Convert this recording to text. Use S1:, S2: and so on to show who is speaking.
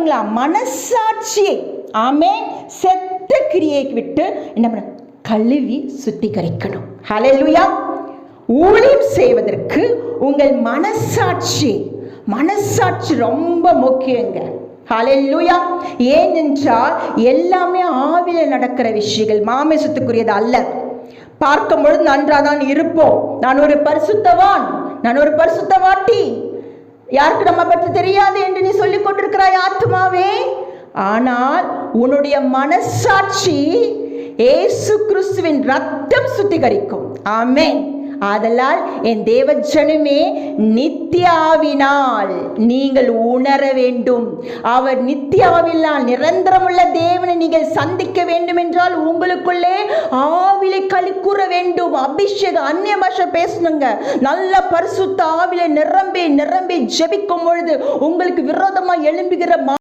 S1: பண்ணுங்களா மனசாட்சியை ஆமே செத்த கிரியை விட்டு என்ன பண்ண கழுவி சுத்திகரிக்கணும். ஹalleluya ஊழியம் செய்வதற்கு உங்கள் மனசாட்சி மனசாட்சி ரொம்ப முக்கியங்க. ஹalleluya ஏனென்றால் எல்லாமே ஆவில நடக்கிற விஷயங்கள் மாமிசத்துக்குரியது அல்ல. பார்க்கும் பொழுது நன்றாதான் இருப்போம். நான் ஒரு பரிசுத்தவான் நான் ஒரு பரிசுத்தவாட்டி. யாருக்கு நம்ம பற்றி தெரியாது என்று நீ சொல்லிக் கொண்டிருக்கிறாய் ஆத்மாவே ஆனால் உன்னுடைய மனசாட்சி ஏசு கிறிஸ்துவின் ரத்தம் சுத்திகரிக்கும். ஆமென். ஆதலால் என் தேவஜனமே நித்யாவினால் நீங்கள் உணர வேண்டும். அவர் நித்யாவினால் நிரந்தரமுள்ள தேவனை நீங்கள் சந்திக்க வேண்டும் என்றால் உங்களுக்குள்ளே ஆ களி கூற வேண்டும் அபிஷேக அந்நிய பாஷை பேசணுங்க. நல்ல பரிசுத்த ஆவிலை நிரம்பி நிரம்பி ஜெபிக்கும் பொழுது உங்களுக்கு விரோதமா எழும்புகிற